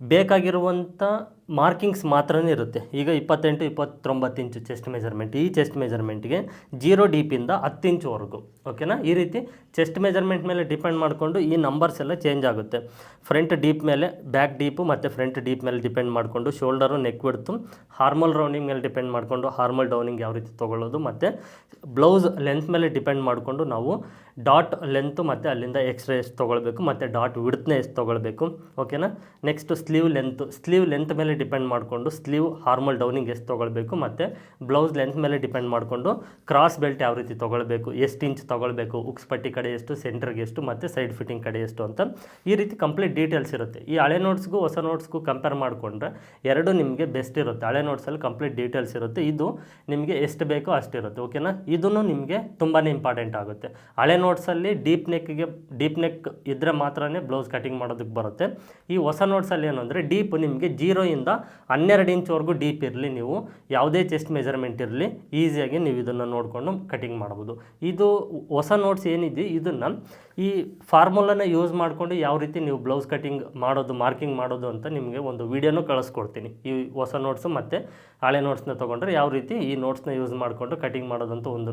ಬೇಕಾಗಿರುವಂಥ ಮಾರ್ಕಿಂಗ್ಸ್ ಮಾತ್ರನೇ ಇರುತ್ತೆ. ಈಗ ಇಪ್ಪತ್ತೆಂಟು, ಇಪ್ಪತ್ತೊಂಬತ್ತು ಇಂಚು ಚೆಸ್ಟ್ ಮೆಜರ್ಮೆಂಟ್ ಈ ಚೆಸ್ಟ್ ಮೆಜರ್ಮೆಂಟ್ಗೆ ಜೀರೋ ಡೀಪಿಂದ ಹತ್ತು ಇಂಚುವರೆಗೂ ಓಕೆನಾ ಈ ರೀತಿ ಚೆಸ್ಟ್ ಮೆಜರ್ಮೆಂಟ್ ಮೇಲೆ ಡಿಪೆಂಡ್ ಮಾಡಿಕೊಂಡು ಈ ನಂಬರ್ಸ್ ಎಲ್ಲ ಚೇಂಜ್ ಆಗುತ್ತೆ. ಫ್ರಂಟ್ ಡೀಪ್ ಮೇಲೆ ಬ್ಯಾಕ್ ಡೀಪು ಮತ್ತು ಫ್ರಂಟ್ ಡೀಪ್ ಮೇಲೆ ಡಿಪೆಂಡ್ ಮಾಡಿಕೊಂಡು ಶೋಲ್ಡರು ನೆಕ್ ಬಿಡ್ತು ಹಾರ್ಮಲ್ ರೌಂಡಿಂಗ್ ಮೇಲೆ ಡಿಪೆಂಡ್ ಮಾಡಿಕೊಂಡು ಹಾರ್ಮಲ್ ಡೌನಿಂಗ್ ಯಾವ ರೀತಿ ತೊಗೊಳ್ಳೋದು ಮತ್ತು ಬ್ಲೌಸ್ ಲೆಂತ್ ಮೇಲೆ ಡಿಪೆಂಡ್ ಮಾಡಿಕೊಂಡು ನಾವು ಡಾಟ್ ಲೆಂತು ಮತ್ತು ಅಲ್ಲಿಂದ ಎಕ್ಸ್ಟ್ರಾ ಎಷ್ಟು ತೊಗೊಳ್ಬೇಕು ಮತ್ತು ಡಾಟ್ ವಿಡ್ತ್ನ ಎಷ್ಟು ತೊಗೊಳ್ಬೇಕು, ಓಕೆನಾ? Next sleeve length sleeve length ಮೇಲೆ ಡಿಪೆಂಡ್ ಮಾಡಿಕೊಂಡು ಸ್ಲೀವ್ ಹಾರ್ಮಲ್ ಡೌನಿಂಗ್ ಎಷ್ಟು ತೊಗೊಳ್ಬೇಕು ಮತ್ತು ಬ್ಲೌಸ್ ಲೆಂತ್ ಮೇಲೆ ಡಿಪೆಂಡ್ ಮಾಡಿಕೊಂಡು ಕ್ರಾಸ್ ಬೆಲ್ಟ್ ಯಾವ ರೀತಿ ತೊಗೊಳ್ಬೇಕು, ಎಷ್ಟು ಇಂಚ್ ತೊಗೊಳ್ಬೇಕು, ಉಕ್ಸ್ ಪಟ್ಟಿ ಕಡೆ ಎಷ್ಟು, ಸೆಂಟ್ರಿಗೆ ಎಷ್ಟು ಮತ್ತು ಸೈಡ್ ಫಿಟ್ಟಿಂಗ್ ಕಡೆ ಎಷ್ಟು ಅಂತ ಈ ರೀತಿ ಕಂಪ್ಲೀಟ್ ಡೀಟೇಲ್ಸ್ ಇರುತ್ತೆ. ಈ ಹಳೆ ನೋಟ್ಸ್ಗೂ ಹೊಸ ನೋಟ್ಸ್ಗೂ ಕಂಪೇರ್ ಮಾಡಿಕೊಂಡ್ರೆ ಎರಡು ನಿಮಗೆ ಬೆಸ್ಟ್ ಇರುತ್ತೆ. ಹಳೆ ನೋಟ್ಸಲ್ಲಿ ಕಂಪ್ಲೀಟ್ ಡೀಟೇಲ್ಸ್ ಇರುತ್ತೆ. ಇದು ನಿಮಗೆ ಎಷ್ಟು ಬೇಕೋ ಅಷ್ಟಿರುತ್ತೆ ಓಕೆನಾ? ಇದನ್ನು ನಿಮಗೆ ತುಂಬಾ ಇಂಪಾರ್ಟೆಂಟ್ ಆಗುತ್ತೆ. ಹಳೆ ನೋಟ್ಸಲ್ಲಿ ಡೀಪ್ ನೆಕ್ಗೆ ಡೀಪ್ ನೆಕ್ ಇದ್ದರೆ ಮಾತ್ರನೇ ಬ್ಲೌಸ್ ಕಟಿಂಗ್ ಮಾಡೋದಕ್ಕೆ ಬರುತ್ತೆ. ಈ ಹೊಸ ನೋಟ್ಸಲ್ಲಿ ಏನು ಅಂದರೆ ಡೀಪ್ ನಿಮಗೆ ಜೀರೋಯಿಂದ ಹನ್ನೆರಡು ಇಂಚ್ವರೆಗೂ ಡೀಪ್ ಇರಲಿ ನೀವು. ಯಾವುದೇ ಚೆಸ್ಟ್ ಮೆಜರ್ಮೆಂಟ್ ಇರಲಿ ಈಸಿಯಾಗಿ ನೀವು ಇದನ್ನು ನೋಡಿಕೊಂಡು ಕಟಿಂಗ್ ಮಾಡ್ಬೋದು. ಇದು ಹೊಸ ನೋಟ್ಸ್ ಏನಿದೆ, ಇದನ್ನು ಈ ಫಾರ್ಮುಲಾನ ಯೂಸ್ ಮಾಡಿಕೊಂಡು ಯಾವ ರೀತಿ ನೀವು ಬ್ಲೌಸ್ ಕಟಿಂಗ್ ಮಾಡೋದು ಮಾರ್ಕಿಂಗ್ ಮಾಡೋದು ಅಂತ ನಿಮಗೆ ಒಂದು ವಿಡಿಯೋನೂ ಕಳಿಸ್ಕೊಡ್ತೀನಿ. ಈ ಹೊಸ ನೋಟ್ಸು ಮತ್ತು ಹಳೆ ನೋಟ್ಸ್ನ ತೊಗೊಂಡ್ರೆ ಯಾವ ರೀತಿ ಈ ನೋಟ್ಸ್ನ ಯೂಸ್ ಮಾಡಿಕೊಂಡು ಕಟಿಂಗ್ ಮಾಡೋದಂತ ಒಂದು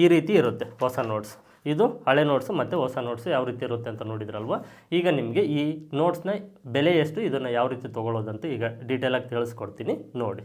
ಈ ರೀತಿ ಇರುತ್ತೆ ಹೊಸ ನೋಟ್ಸ್ ಇದು ಹಳೆ ನೋಟ್ಸು ಮತ್ತು ಹೊಸ ನೋಟ್ಸು ಯಾವ ರೀತಿ ಇರುತ್ತೆ ಅಂತ ನೋಡಿದ್ರಲ್ವ? ಈಗ ನಿಮಗೆ ಈ ನೋಟ್ಸ್ನ ಬೆಲೆ ಎಷ್ಟು, ಇದನ್ನು ಯಾವ ರೀತಿ ತೊಗೊಳ್ಳೋದಂತ ಈಗ ಡೀಟೇಲಾಗಿ ತಿಳಿಸ್ಕೊಡ್ತೀನಿ. ನೋಡಿ.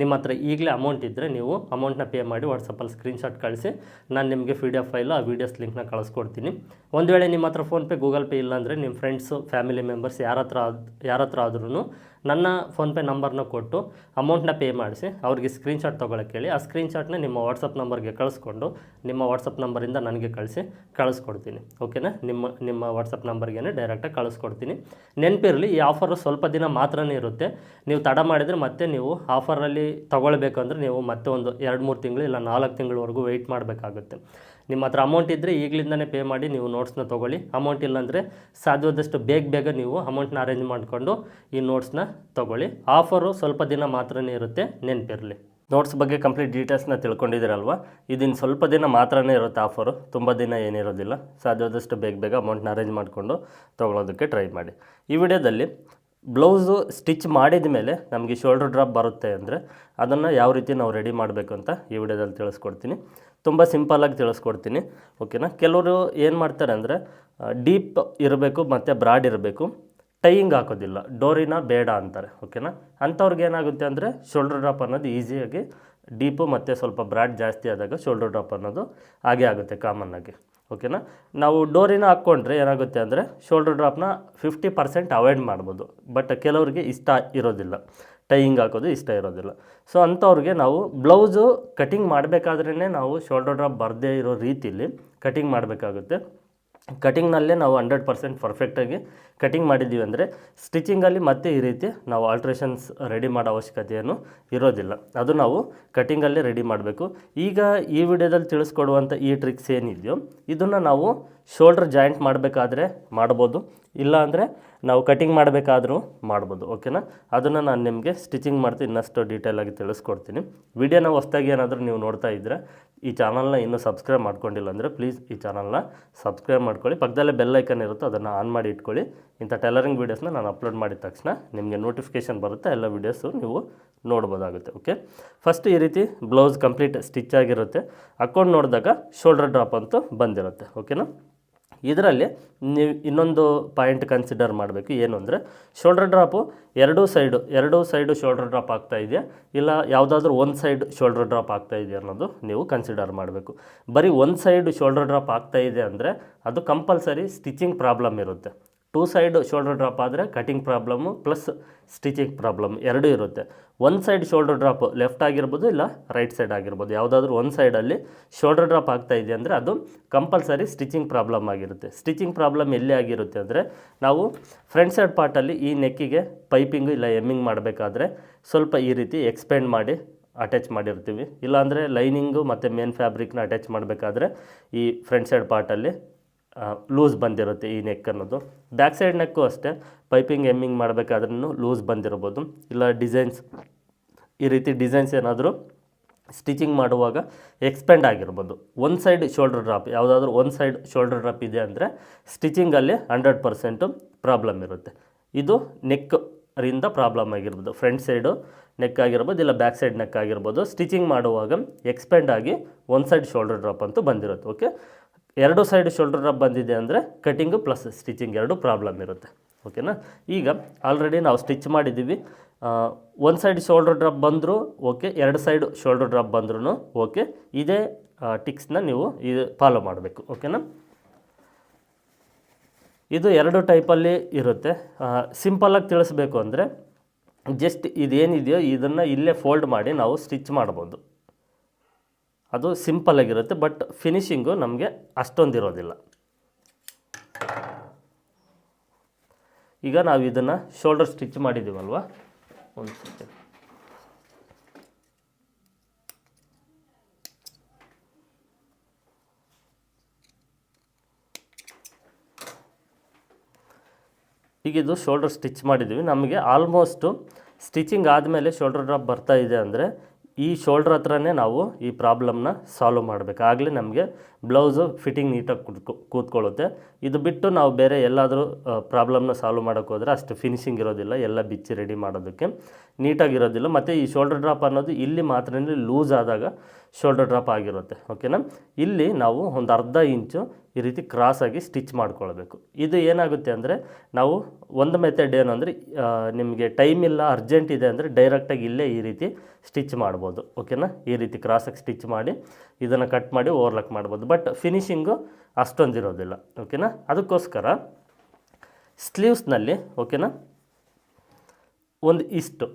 ನಿಮ್ಮ ಹತ್ರ ಈಗಲೇ ಅಮೌಂಟ್ ಇದ್ದರೆ ನೀವು ಅಮೌಂಟ್ನ ಪೇ ಮಾಡಿ ವಾಟ್ಸಪ್ಪಲ್ಲಿ ಸ್ಕ್ರೀನ್ಶಾಟ್ ಕಳಿಸಿ. ನಾನು ನಿಮಗೆ ಪಿ ಡಿ ಎಫ್ ಫೈಲು ಆ ವೀಡಿಯೋಸ್ ಲಿಂಕ್ನ ಕಳಿಸ್ಕೊಡ್ತೀನಿ. ಒಂದು ವೇಳೆ ನಿಮ್ಮ ಹತ್ರ ಫೋನ್ಪೇ ಗೂಗಲ್ ಪೇ ಇಲ್ಲಾಂದರೆ ನಿಮ್ಮ ಫ್ರೆಂಡ್ಸು ಫ್ಯಾಮಿಲಿ ಮೆಂಬರ್ಸ್ ಯಾರ ಹತ್ರ ಯಾರ ಹತ್ರ ಆದ್ರೂ ನನ್ನ ಫೋನ್ಪೇ ನಂಬರ್ನ ಕೊಟ್ಟು ಅಮೌಂಟ್ನ ಪೇ ಮಾಡಿಸಿ, ಅವ್ರಿಗೆ ಸ್ಕ್ರೀನ್ಶಾಟ್ ತೊಗೊಳಕ್ಕೆ ಹೇಳಿ, ಆ ಸ್ಕ್ರೀನ್ಶಾಟ್ನ ನಿಮ್ಮ ವಾಟ್ಸಪ್ ನಂಬರ್ಗೆ ಕಳಿಸ್ಕೊಂಡು ನಿಮ್ಮ ವಾಟ್ಸಪ್ ನಂಬರಿಂದ ನನಗೆ ಕಳಿಸಿ, ಕಳಿಸ್ಕೊಡ್ತೀನಿ. ಓಕೆನಾ ನಿಮ್ಮ ನಿಮ್ಮ ವಾಟ್ಸಪ್ ನಂಬರ್ಗೆ ಡೈರೆಕ್ಟಾಗಿ ಕಳಿಸ್ಕೊಡ್ತೀನಿ. ನೆನಪಿರಲಿ, ಈ ಆಫರು ಸ್ವಲ್ಪ ದಿನ ಮಾತ್ರನೇ ಇರುತ್ತೆ. ನೀವು ತಡ ಮಾಡಿದರೆ ಮತ್ತೆ ನೀವು ಆಫರಲ್ಲಿ ತೊಗೊಳ್ಬೇಕು ಅಂದರೆ ನೀವು ಮತ್ತೆ ಒಂದು ಎರಡು ಮೂರು ತಿಂಗಳು ಇಲ್ಲ ನಾಲ್ಕು ತಿಂಗಳವರೆಗೂ ವೆಯ್ಟ್ ಮಾಡಬೇಕಾಗುತ್ತೆ. ನಿಮ್ಮ ಹತ್ರ ಅಮೌಂಟ್ ಇದ್ದರೆ ಈಗಲಿಂದನೇ ಪೇ ಮಾಡಿ ನೀವು ನೋಟ್ಸ್ನ ತೊಗೊಳ್ಳಿ. ಅಮೌಂಟ್ ಇಲ್ಲಾಂದರೆ ಸಾಧ್ಯವಾದಷ್ಟು ಬೇಗ ಬೇಗ ನೀವು ಅಮೌಂಟ್ನ ಅರೇಂಜ್ ಮಾಡಿಕೊಂಡು ಈ ನೋಟ್ಸ್ನ ತೊಗೊಳ್ಳಿ. ಆಫರು ಸ್ವಲ್ಪ ದಿನ ಮಾತ್ರನೇ ಇರುತ್ತೆ, ನೆನಪಿರಲಿ. ನೋಟ್ಸ್ ಬಗ್ಗೆ ಕಂಪ್ಲೀಟ್ ಡೀಟೇಲ್ಸ್ನ ತಿಳ್ಕೊಂಡಿದ್ದೀರಲ್ವ? ಇದನ್ನು ಸ್ವಲ್ಪ ದಿನ ಮಾತ್ರನೇ ಇರುತ್ತೆ ಆಫರು ತುಂಬ ದಿನ ಏನಿರೋದಿಲ್ಲ. ಸಾಧ್ಯವಾದಷ್ಟು ಬೇಗ ಬೇಗ ಅಮೌಂಟ್ನ ಅರೇಂಜ್ ಮಾಡಿಕೊಂಡು ತೊಗೊಳೋದಕ್ಕೆ ಟ್ರೈ ಮಾಡಿ. ಈ ವಿಡಿಯೋದಲ್ಲಿ ಬ್ಲೌಸು ಸ್ಟಿಚ್ ಮಾಡಿದ ಮೇಲೆ ನಮಗೆ ಶೋಲ್ಡರ್ ಡ್ರಾಪ್ ಬರುತ್ತೆ ಅಂದರೆ ಅದನ್ನು ಯಾವ ರೀತಿ ನಾವು ರೆಡಿ ಮಾಡಬೇಕು ಅಂತ ಈ ವಿಡಿಯೋದಲ್ಲಿ ತಿಳಿಸ್ಕೊಡ್ತೀನಿ. ತುಂಬ ಸಿಂಪಲ್ಲಾಗಿ ತಿಳಿಸ್ಕೊಡ್ತೀನಿ. ಓಕೆನಾ? ಕೆಲವರು ಏನು ಮಾಡ್ತಾರೆ ಅಂದರೆ ಡೀಪ್ ಇರಬೇಕು ಮತ್ತು ಬ್ರಾಡ್ ಇರಬೇಕು. ಟೈಯಿಂಗ್ ಹಾಕೋದಿಲ್ಲ. ಡೋರಿನ ಬೇಡ ಅಂತಾರೆ. ಓಕೆನಾ? ಅಂಥವ್ರಿಗೆ ಏನಾಗುತ್ತೆ ಅಂದರೆ, ಶೋಲ್ಡರ್ ಡ್ರಾಪ್ ಅನ್ನೋದು ಈಸಿಯಾಗಿ ಡೀಪು ಮತ್ತು ಸ್ವಲ್ಪ ಬ್ರಾಡ್ ಜಾಸ್ತಿ ಆದಾಗ ಶೋಲ್ಡರ್ ಡ್ರಾಪ್ ಅನ್ನೋದು ಹಾಗೆ ಆಗುತ್ತೆ ಕಾಮನ್ನಾಗಿ ಓಕೆನಾ? ನಾವು ಡೋರಿನ ಹಾಕ್ಕೊಂಡ್ರೆ ಏನಾಗುತ್ತೆ ಅಂದರೆ ಶೋಲ್ಡರ್ ಡ್ರಾಪ್ನ ಫಿಫ್ಟಿ ಪರ್ಸೆಂಟ್ ಅವಾಯ್ಡ್ ಮಾಡ್ಬೋದು. ಬಟ್ ಕೆಲವರಿಗೆ ಇಷ್ಟ ಇರೋದಿಲ್ಲ. ಟೈಯಿಂಗ್ ಹಾಕೋದು ಇಷ್ಟ ಇರೋದಿಲ್ಲ. ಸೊ ಅಂಥವ್ರಿಗೆ ನಾವು ಬ್ಲೌಸು ಕಟಿಂಗ್ ಮಾಡಬೇಕಾದ್ರೇ ನಾವು ಶೋಲ್ಡರ್ ಡ್ರಾಪ್ ಬರದೇ ಇರೋ ರೀತಿಯಲ್ಲಿ ಕಟಿಂಗ್ ಮಾಡಬೇಕಾಗುತ್ತೆ. ಕಟಿಂಗ್ನಲ್ಲೇ ನಾವು ಹಂಡ್ರೆಡ್ ಪರ್ಸೆಂಟ್ ಪರ್ಫೆಕ್ಟಾಗಿ ಕಟಿಂಗ್ ಮಾಡಿದ್ದೀವಿ ಅಂದರೆ ಸ್ಟಿಚಿಂಗಲ್ಲಿ ಮತ್ತೆ ಈ ರೀತಿ ನಾವು ಆಲ್ಟ್ರೇಷನ್ಸ್ ರೆಡಿ ಮಾಡೋ ಅವಶ್ಯಕತೆ ಏನು ಇರೋದಿಲ್ಲ. ಅದು ನಾವು ಕಟಿಂಗಲ್ಲೇ ರೆಡಿ ಮಾಡಬೇಕು. ಈಗ ಈ ವಿಡಿಯೋದಲ್ಲಿ ತಿಳಿಸ್ಕೊಡುವಂಥ ಈ ಟ್ರಿಕ್ಸ್ ಏನಿದೆಯೋ, ಇದನ್ನು ನಾವು ಶೋಲ್ಡ್ರ್ ಜಾಯಿಂಟ್ ಮಾಡಬೇಕಾದ್ರೆ ಮಾಡ್ಬೋದು. ಇಲ್ಲ ಅಂದರೆ ನಾವು ಕಟಿಂಗ್ ಮಾಡಬೇಕಾದ್ರೂ ಮಾಡ್ಬೋದು ಓಕೆನಾ ಅದನ್ನು ನಾನು ನಿಮಗೆ ಸ್ಟಿಚಿಂಗ್ ಮಾಡ್ತೀನಿ ಇನ್ನಷ್ಟು ಡೀಟೇಲಾಗಿ ತಿಳಿಸ್ಕೊಡ್ತೀನಿ. ವಿಡಿಯೋನ ಹೊಸ್ದಾಗಿ ಏನಾದರೂ ನೀವು ನೋಡ್ತಾ ಇದ್ದರೆ ಈ ಚಾನಲ್ನ ಇನ್ನೂ ಸಬ್ಸ್ಕ್ರೈಬ್ ಮಾಡ್ಕೊಂಡಿಲ್ಲ ಅಂದರೆ ಪ್ಲೀಸ್ ಈ ಚಾನಲ್ನ ಸಬ್ಸ್ಕ್ರೈಬ್ ಮಾಡ್ಕೊಳ್ಳಿ. ಪಕ್ಕದಲ್ಲೇ ಬೆಲ್ ಐಕನ್ ಇರುತ್ತೆ, ಅದನ್ನು ಆನ್ ಮಾಡಿ ಇಟ್ಕೊಳ್ಳಿ. ಇಂಥ ಟೈಲರಿಂಗ್ ವೀಡಿಯೋಸ್ನ ನಾನು ಅಪ್ಲೋಡ್ ಮಾಡಿದ ತಕ್ಷಣ ನಿಮಗೆ ನೋಟಿಫಿಕೇಷನ್ ಬರುತ್ತೆ, ಎಲ್ಲ ವೀಡಿಯೋಸು ನೀವು ನೋಡ್ಬೋದಾಗುತ್ತೆ ಓಕೆ ಫಸ್ಟ್ ಈ ರೀತಿ ಬ್ಲೌಸ್ ಕಂಪ್ಲೀಟ್ ಸ್ಟಿಚ್ ಆಗಿರುತ್ತೆ. ಹಾಕ್ಕೊಂಡು ನೋಡಿದಾಗ ಶೋಲ್ಡರ್ ಡ್ರಾಪ್ ಅಂತೂ ಬಂದಿರುತ್ತೆ ಓಕೆನಾ ಇದರಲ್ಲಿ ನೀವು ಇನ್ನೊಂದು ಪಾಯಿಂಟ್ ಕನ್ಸಿಡರ್ ಮಾಡಬೇಕು. ಏನು ಅಂದರೆ ಶೋಲ್ಡರ್ ಡ್ರಾಪು ಎರಡೂ ಸೈಡು ಎರಡೂ ಸೈಡು ಶೋಲ್ಡರ್ ಡ್ರಾಪ್ ಆಗ್ತಾ ಇದೆಯಾ? ಇಲ್ಲ ಯಾವುದಾದ್ರೂ ಒಂದು ಸೈಡ್ ಶೋಲ್ಡರ್ ಡ್ರಾಪ್ ಆಗ್ತಾ ಇದೆಯಾ ಅನ್ನೋದು ನೀವು ಕನ್ಸಿಡರ್ ಮಾಡಬೇಕು. ಬರೀ ಒಂದು ಸೈಡ್ ಶೋಲ್ಡರ್ ಡ್ರಾಪ್ ಆಗ್ತಾ ಇದೆ ಅಂದರೆ ಅದು ಕಂಪಲ್ಸರಿ ಸ್ಟಿಚಿಂಗ್ ಪ್ರಾಬ್ಲಮ್ ಇರುತ್ತೆ. ಟೂ ಸೈಡ್ ಶೋಲ್ಡರ್ ಡ್ರಾಪ್ ಆದರೆ cutting problem plus stitching problem ಎರಡೂ ಇರುತ್ತೆ. One side shoulder drop left ಆಗಿರ್ಬೋದು ಇಲ್ಲ ರೈಟ್ ಸೈಡ್ ಆಗಿರ್ಬೋದು. ಯಾವುದಾದ್ರೂ ಒಂದು ಸೈಡಲ್ಲಿ ಶೋಲ್ಡರ್ ಡ್ರಾಪ್ ಆಗ್ತಾ ಇದೆ ಅಂದರೆ ಅದು ಕಂಪಲ್ಸರಿ ಸ್ಟಿಚಿಂಗ್ ಪ್ರಾಬ್ಲಮ್ ಆಗಿರುತ್ತೆ. ಸ್ಟಿಚಿಂಗ್ ಪ್ರಾಬ್ಲಮ್ ಎಲ್ಲಿ ಆಗಿರುತ್ತೆ ಅಂದರೆ ನಾವು ಫ್ರಂಟ್ ಸೈಡ್ ಪಾರ್ಟಲ್ಲಿ ಈ ನೆಕ್ಕಿಗೆ ಪೈಪಿಂಗು ಇಲ್ಲ ಎಮ್ಮಿಂಗ್ ಮಾಡಬೇಕಾದ್ರೆ ಸ್ವಲ್ಪ ಈ ರೀತಿ ಎಕ್ಸ್ಪೆಂಡ್ ಮಾಡಿ ಅಟ್ಯಾಚ್ ಮಾಡಿರ್ತೀವಿ. ಇಲ್ಲಾಂದರೆ ಲೈನಿಂಗು ಮತ್ತು ಮೇನ್ ಫ್ಯಾಬ್ರಿಕ್ನ ಅಟ್ಯಾಚ್ ಮಾಡಬೇಕಾದ್ರೆ ಈ ಫ್ರಂಟ್ ಸೈಡ್ ಪಾರ್ಟಲ್ಲಿ ಲೂಸ್ ಬಂದಿರುತ್ತೆ ಈ ನೆಕ್ ಅನ್ನೋದು. ಬ್ಯಾಕ್ ಸೈಡ್ ನೆಕ್ಕು ಅಷ್ಟೇ. ಪೈಪಿಂಗ್ ಎಮ್ಮಿಂಗ್ ಮಾಡಬೇಕಾದ್ರೂ ಲೂಸ್ ಬಂದಿರ್ಬೋದು. ಇಲ್ಲ ಡಿಸೈನ್ಸ್ ಈ ರೀತಿ ಡಿಸೈನ್ಸ್ ಏನಾದರೂ ಸ್ಟಿಚಿಂಗ್ ಮಾಡುವಾಗ ಎಕ್ಸ್ಪೆಂಡ್ ಆಗಿರ್ಬೋದು. ಒಂದು ಸೈಡ್ ಶೋಲ್ಡರ್ ಡ್ರಾಪ್ ಯಾವುದಾದ್ರೂ ಒಂದು ಸೈಡ್ ಶೋಲ್ಡರ್ ಡ್ರಾಪ್ ಇದೆ ಅಂದರೆ ಸ್ಟಿಚಿಂಗಲ್ಲಿ ಹಂಡ್ರೆಡ್ ಪರ್ಸೆಂಟು ಪ್ರಾಬ್ಲಮ್ ಇರುತ್ತೆ. ಇದು ನೆಕ್ ರಿಂದ ಪ್ರಾಬ್ಲಮ್ ಆಗಿರ್ಬೋದು. ಫ್ರಂಟ್ ಸೈಡು ನೆಕ್ ಆಗಿರ್ಬೋದು, ಇಲ್ಲ ಬ್ಯಾಕ್ ಸೈಡ್ ನೆಕ್ ಆಗಿರ್ಬೋದು. ಸ್ಟಿಚಿಂಗ್ ಮಾಡುವಾಗ ಎಕ್ಸ್ಪೆಂಡ್ ಆಗಿ ಒಂದು ಸೈಡ್ ಶೋಲ್ಡರ್ ಡ್ರಾಪ್ ಅಂತೂ ಬಂದಿರುತ್ತೆ ಓಕೆ ಎರಡು ಸೈಡ್ ಶೋಲ್ಡರ್ ರಬ್ ಬಂದಿದೆ ಅಂದರೆ ಕಟಿಂಗು ಪ್ಲಸ್ ಸ್ಟಿಚಿಂಗ್ ಎರಡು ಪ್ರಾಬ್ಲಮ್ ಇರುತ್ತೆ. ಓಕೆನಾ ಈಗ ಆಲ್ರೆಡಿ ನಾವು ಸ್ಟಿಚ್ ಮಾಡಿದ್ದೀವಿ. ಒಂದು ಸೈಡ್ ಶೋಲ್ಡರ್ ಡ್ರಾಪ್ ಬಂದರೂ ಓಕೆ ಎರಡು ಸೈಡ್ ಶೋಲ್ಡರ್ ಡ್ರಾಪ್ ಬಂದ್ರೂ ಓಕೆ ಇದೇ ಟಿಕ್ಸ್ನ ನೀವು ಇದು ಫಾಲೋ ಮಾಡಬೇಕು. ಓಕೆನಾ ಇದು ಎರಡು ಟೈಪಲ್ಲಿ ಇರುತ್ತೆ. ಸಿಂಪಲ್ಲಾಗಿ ತಿಳಿಸ್ಬೇಕು ಅಂದರೆ ಜಸ್ಟ್ ಇದೇನಿದೆಯೋ ಇದನ್ನು ಇಲ್ಲೇ ಫೋಲ್ಡ್ ಮಾಡಿ ನಾವು ಸ್ಟಿಚ್ ಮಾಡ್ಬೋದು. ಅದು ಸಿಂಪಲ್ಲಾಗಿರುತ್ತೆ ಬಟ್ ಫಿನಿಶಿಂಗು ನಮಗೆ ಅಷ್ಟೊಂದಿರೋದಿಲ್ಲ. ಈಗ ನಾವು ಇದನ್ನು ಶೋಲ್ಡರ್ ಸ್ಟಿಚ್ ಮಾಡಿದ್ದೀವಲ್ವ ಒಂದು ಸ್ಟಿಚ್ ಈಗ ಇದು ಶೋಲ್ಡರ್ ಸ್ಟಿಚ್ ಮಾಡಿದ್ದೀವಿ ನಮಗೆ ಆಲ್ಮೋಸ್ಟು ಸ್ಟಿಚಿಂಗ್ ಆದಮೇಲೆ ಶೋಲ್ಡರ್ ಡ್ರಾಪ್ ಬರ್ತಾ ಇದೆ ಅಂದರೆ ಈ ಶೋಲ್ಡ್ರ್ ಹತ್ರನೇ ನಾವು ಈ ಪ್ರಾಬ್ಲಮ್ನ ಸಾಲ್ವ್ ಮಾಡಬೇಕು. ಆಗಲೇ ನಮಗೆ ಬ್ಲೌಸು ಫಿಟ್ಟಿಂಗ್ ನೀಟಾಗಿ ಕೂತ್ಕೊ, ಕೂತ್ಕೊಳ್ಳುತ್ತೆ. ಇದು ಬಿಟ್ಟು ನಾವು ಬೇರೆ ಎಲ್ಲಾದರೂ ಪ್ರಾಬ್ಲಮ್ನ ಸಾಲ್ವ್ ಮಾಡೋಕ್ಕೆ ಹೋದರೆ ಅಷ್ಟು ಫಿನಿಶಿಂಗ್ ಇರೋದಿಲ್ಲ. ಎಲ್ಲ ಬಿಚ್ಚಿ ರೆಡಿ ಮಾಡೋದಕ್ಕೆ ನೀಟಾಗಿರೋದಿಲ್ಲ ಮತ್ತು ಈ ಶೋಲ್ಡರ್ ಡ್ರಾಪ್ ಅನ್ನೋದು ಇಲ್ಲಿ ಮಾತ್ರ ಲೂಸ್ ಆದಾಗ ಶೋಲ್ಡರ್ ಡ್ರಾಪ್ ಆಗಿರುತ್ತೆ. ಓಕೆನಾ ಇಲ್ಲಿ ನಾವು ಒಂದು ಅರ್ಧ ಇಂಚು ಈ ರೀತಿ ಕ್ರಾಸಾಗಿ ಸ್ಟಿಚ್ ಮಾಡ್ಕೊಳ್ಬೇಕು. ಇದು ಏನಾಗುತ್ತೆ ಅಂದರೆ ನಾವು ಒಂದು ಮೆಥಡ್ ಏನು ಅಂದರೆ ನಿಮಗೆ ಟೈಮ್ ಇಲ್ಲ ಅರ್ಜೆಂಟ್ ಇದೆ ಅಂದರೆ ಡೈರೆಕ್ಟಾಗಿ ಇಲ್ಲೇ ಈ ರೀತಿ ಸ್ಟಿಚ್ ಮಾಡ್ಬೋದು. ಓಕೆನಾ ಈ ರೀತಿ ಕ್ರಾಸಾಗಿ ಸ್ಟಿಚ್ ಮಾಡಿ ಇದನ್ನು ಕಟ್ ಮಾಡಿ ಓವರ್ಲಕ್ ಮಾಡ್ಬೋದು. ಬಟ್ ಫಿನಿಶಿಂಗು ಅಷ್ಟೊಂದಿರೋದಿಲ್ಲ. ಓಕೆನಾ ಅದಕ್ಕೋಸ್ಕರ ಸ್ಲೀವ್ಸ್ನಲ್ಲಿ ಓಕೆನಾ ಒಂದು ಇಷ್ಟು.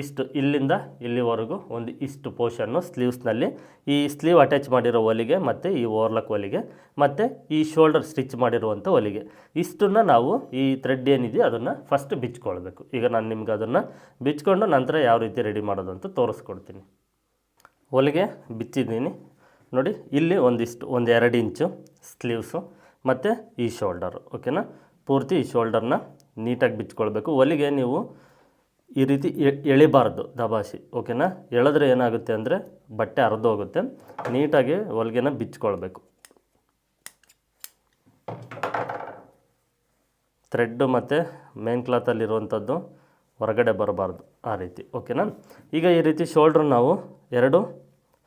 ಇಷ್ಟು ಇಲ್ಲಿಂದ ಇಲ್ಲಿವರೆಗೂ ಒಂದು ಇಷ್ಟು ಪೋರ್ಷನ್ನು ಸ್ಲೀವ್ಸ್ನಲ್ಲಿ ಈ ಸ್ಲೀವ್ ಅಟ್ಯಾಚ್ ಮಾಡಿರೋ ಹೊಲಿಗೆ ಮತ್ತು ಈ ಓರ್ಲಕ್ ಹೊಲಿಗೆ ಮತ್ತು ಈ ಶೋಲ್ಡರ್ ಸ್ಟಿಚ್ ಮಾಡಿರುವಂಥ ಹೊಲಿಗೆ ಇಷ್ಟನ್ನು ನಾವು ಈ ಥ್ರೆಡ್ ಏನಿದೆಯೋ ಅದನ್ನು ಫಸ್ಟ್ ಬಿಚ್ಕೊಳ್ಬೇಕು. ಈಗ ನಾನು ನಿಮ್ಗೆ ಅದನ್ನು ಬಿಚ್ಕೊಂಡು ನಂತರ ಯಾವ ರೀತಿ ರೆಡಿ ಮಾಡೋದು ಅಂತ ತೋರಿಸ್ಕೊಡ್ತೀನಿ. ಹೊಲಿಗೆ ಬಿಚ್ಚಿದ್ದೀನಿ. ನೋಡಿ, ಇಲ್ಲಿ ಒಂದಿಷ್ಟು ಒಂದು ಎರಡು ಇಂಚು ಸ್ಲೀವ್ಸು ಮತ್ತು ಈ ಶೋಲ್ಡರು. ಓಕೆನಾ? ಪೂರ್ತಿ ಈ ಶೋಲ್ಡರ್ನ ನೀಟಾಗಿ ಬಿಚ್ಕೊಳ್ಬೇಕು. ಹೊಲಿಗೆ ನೀವು ಈ ರೀತಿ ಎಳಿಬಾರ್ದು ದಬಾಸಿ, ಓಕೆನಾ? ಎಳೆದ್ರೆ ಏನಾಗುತ್ತೆ ಅಂದರೆ ಬಟ್ಟೆ ಹರಿದೋಗುತ್ತೆ ನೀಟಾಗಿ ಹೊಲಿಗೆನ ಬಿಚ್ಕೊಳ್ಬೇಕು. ಥ್ರೆಡ್ಡು ಮತ್ತು ಮೇನ್ ಕ್ಲಾತಲ್ಲಿರುವಂಥದ್ದು ಹೊರಗಡೆ ಬರಬಾರ್ದು ಆ ರೀತಿ, ಓಕೆನಾ? ಈಗ ಈ ರೀತಿ ಶೋಲ್ಡ್ರ್ ನಾವು ಎರಡು,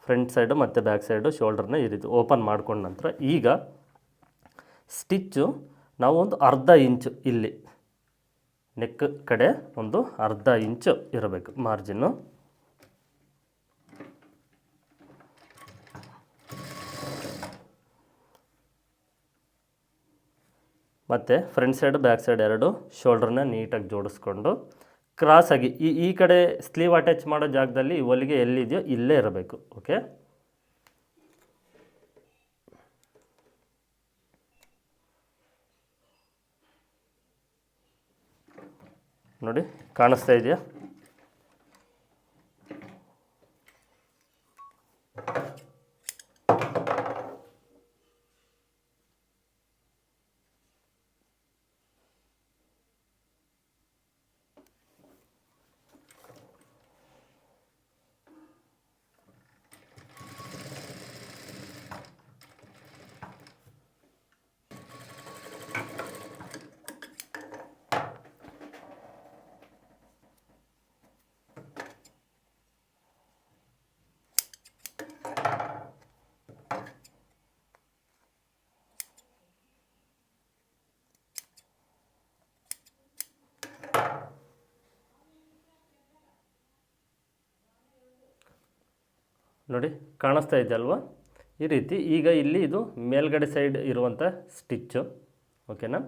ಫ್ರಂಟ್ ಸೈಡು ಮತ್ತು ಬ್ಯಾಕ್ ಸೈಡು ಶೋಲ್ಡ್ರನ್ನ ಈ ರೀತಿ ಓಪನ್ ಮಾಡ್ಕೊಂಡ ನಂತರ ಈಗ ಸ್ಟಿಚ್ಚು ನಾವು ಒಂದು ಅರ್ಧ ಇಂಚು ಇಲ್ಲಿ ನೆಕ್ ಕಡೆ ಒಂದು ಅರ್ಧ ಇಂಚು ಇರಬೇಕು ಮಾರ್ಜಿನ್ನು ಮತ್ತು ಫ್ರಂಟ್ ಸೈಡ್ ಬ್ಯಾಕ್ ಸೈಡ್ ಎರಡು ಶೋಲ್ಡ್ರನ್ನ ನೀಟಾಗಿ ಜೋಡಿಸ್ಕೊಂಡು ಕ್ರಾಸಾಗಿ ಈ ಈ ಕಡೆ ಸ್ಲೀವ್ ಅಟ್ಯಾಚ್ ಮಾಡೋ ಜಾಗದಲ್ಲಿ ಹೊಲಿಗೆ ಎಲ್ಲಿದೆಯೋ ಇಲ್ಲೇ ಇರಬೇಕು ಓಕೆ ನೋಡಿ ಕಾಣಿಸ್ತಾ ಇದೆಯಾ? ನೋಡಿ, ಕಾಣಿಸ್ತಾ ಇದೆ ಅಲ್ವಾ? ಈ ರೀತಿ, ಈಗ ಇಲ್ಲಿ ಇದು ಮೇಲ್ಗಡೆ ಸೈಡ್ ಇರುವಂಥ ಸ್ಟಿಚ್ಚು ಓಕೆನಾ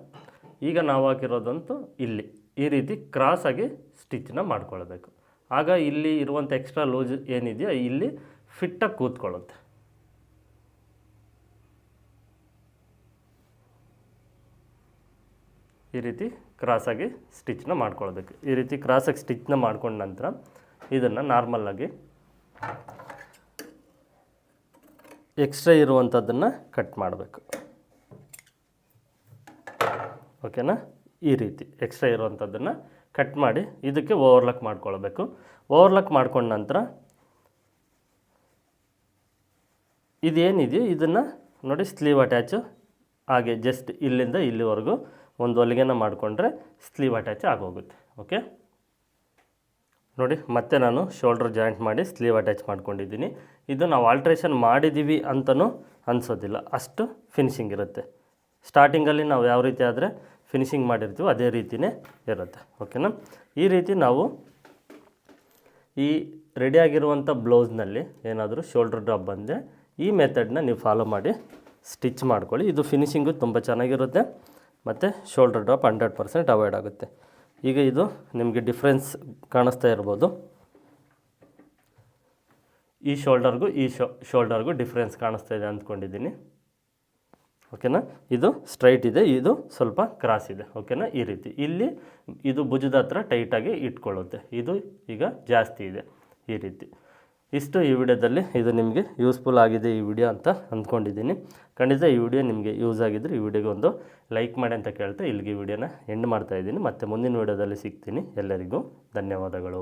ಈಗ ನಾವು ಹಾಕಿರೋದಂತೂ ಇಲ್ಲಿ. ಈ ರೀತಿ ಕ್ರಾಸಾಗಿ ಸ್ಟಿಚ್ನ ಮಾಡ್ಕೊಳ್ಬೇಕು. ಆಗ ಇಲ್ಲಿ ಇರುವಂಥ ಎಕ್ಸ್ಟ್ರಾ ಲೂಸ್ ಏನಿದೆಯೋ, ಇಲ್ಲಿ ಫಿಟ್ಟಾಗಿ ಕೂತ್ಕೊಳ್ಳುತ್ತೆ. ಈ ರೀತಿ ಕ್ರಾಸಾಗಿ ಸ್ಟಿಚ್ನ ಮಾಡ್ಕೊಳ್ಬೇಕು. ಈ ರೀತಿ ಕ್ರಾಸಾಗಿ ಸ್ಟಿಚ್ನ ಮಾಡ್ಕೊಂಡ ನಂತರ ಇದನ್ನು ನಾರ್ಮಲ್ಲಾಗಿ ಎಕ್ಸ್ಟ್ರಾ ಇರುವಂಥದ್ದನ್ನು ಕಟ್ ಮಾಡಬೇಕು. ಓಕೆನಾ? ಈ ರೀತಿ ಎಕ್ಸ್ಟ್ರಾ ಇರುವಂಥದ್ದನ್ನು ಕಟ್ ಮಾಡಿ ಇದಕ್ಕೆ ಓವರ್ಲಾಕ್ ಮಾಡ್ಕೊಳ್ಬೇಕು. ಓವರ್ಲಾಕ್ ಮಾಡ್ಕೊಂಡ ನಂತರ ಇದೇನಿದೆಯೋ ಇದನ್ನು ನೋಡಿ ಸ್ಲೀವ್ ಅಟ್ಯಾಚು ಹಾಗೆ ಜಸ್ಟ್ ಇಲ್ಲಿಂದ ಇಲ್ಲಿವರೆಗೂ ಒಂದು ಹೊಲಿಗೆನ ಮಾಡಿಕೊಂಡ್ರೆ ಸ್ಲೀವ್ ಅಟ್ಯಾಚ್ ಆಗೋಗುತ್ತೆ. ಓಕೆ? ನೋಡಿ, ಮತ್ತೆ ನಾನು ಶೋಲ್ಡ್ರ್ ಜಾಯಿಂಟ್ ಮಾಡಿ ಸ್ಲೀವ್ ಅಟ್ಯಾಚ್ ಮಾಡ್ಕೊಂಡಿದ್ದೀನಿ. ಇದು ನಾವು ಆಲ್ಟ್ರೇಷನ್ ಮಾಡಿದ್ದೀವಿ ಅಂತಲೂ ಅನಿಸೋದಿಲ್ಲ. ಅಷ್ಟು ಫಿನಿಶಿಂಗ್ ಇರುತ್ತೆ. ಸ್ಟಾರ್ಟಿಂಗಲ್ಲಿ ನಾವು ಯಾವ ರೀತಿ ಆದರೆ ಫಿನಿಶಿಂಗ್ ಮಾಡಿರ್ತೀವೋ ಅದೇ ರೀತಿಯೇ ಇರುತ್ತೆ. ಓಕೆನಾ ಈ ರೀತಿ ನಾವು ಈ ರೆಡಿಯಾಗಿರುವಂಥ ಬ್ಲೌಸ್ನಲ್ಲಿ ಏನಾದರೂ ಶೋಲ್ಡ್ರ್ ಡ್ರಾಪ್ ಬಂದರೆ ಈ ಮೆಥಡ್ನ ನೀವು ಫಾಲೋ ಮಾಡಿ ಸ್ಟಿಚ್ ಮಾಡ್ಕೊಳ್ಳಿ. ಇದು ಫಿನಿಶಿಂಗು ತುಂಬ ಚೆನ್ನಾಗಿರುತ್ತೆ. ಮತ್ತು shoulder drop hundred percent avoid ಆಗುತ್ತೆ. ಈಗ ಇದು ನಿಮಗೆ ಡಿಫ್ರೆನ್ಸ್ ಕಾಣಿಸ್ತಾ ಇರ್ಬೋದು. ಈ ಶೋಲ್ಡರ್ಗೂ ಈ ಶೋ ಶೋಲ್ಡರ್ಗೂ ಡಿಫ್ರೆನ್ಸ್ ಕಾಣಿಸ್ತಾ ಇದೆ ಅಂದ್ಕೊಂಡಿದ್ದೀನಿ. ಓಕೆನಾ ಇದು ಸ್ಟ್ರೈಟ್ ಇದೆ, ಇದು ಸ್ವಲ್ಪ ಕ್ರಾಸ್ ಇದೆ. ಓಕೆನಾ ಈ ರೀತಿ. ಇಲ್ಲಿ ಇದು ಭುಜದ ಹತ್ರ ಟೈಟಾಗಿ ಇಟ್ಕೊಳ್ಳುತ್ತೆ. ಇದು ಈಗ ಜಾಸ್ತಿ ಇದೆ. ಈ ರೀತಿ. ಇಷ್ಟು ಈ ವಿಡಿಯೋದಲ್ಲಿ ಇದು ನಿಮಗೆ ಯೂಸ್ಫುಲ್ ಆಗಿದೆ ಈ ವಿಡಿಯೋ ಅಂತ ಅಂದ್ಕೊಂಡಿದ್ದೀನಿ. ಖಂಡಿತ ಈ ವಿಡಿಯೋ ನಿಮಗೆ ಯೂಸ್ ಆಗಿದ್ದರೆ ಈ ವಿಡಿಯೋಗೆ ಒಂದು ಲೈಕ್ ಮಾಡಿ ಅಂತ ಕೇಳ್ತಾ ಇಲ್ಲಿಗೆ ವಿಡಿಯೋನ ಎಂಡ್ ಮಾಡ್ತಾಯಿದ್ದೀನಿ ಮತ್ತು ಮುಂದಿನ ವಿಡಿಯೋದಲ್ಲಿ ಸಿಗ್ತೀನಿ. ಎಲ್ಲರಿಗೂ ಧನ್ಯವಾದಗಳು.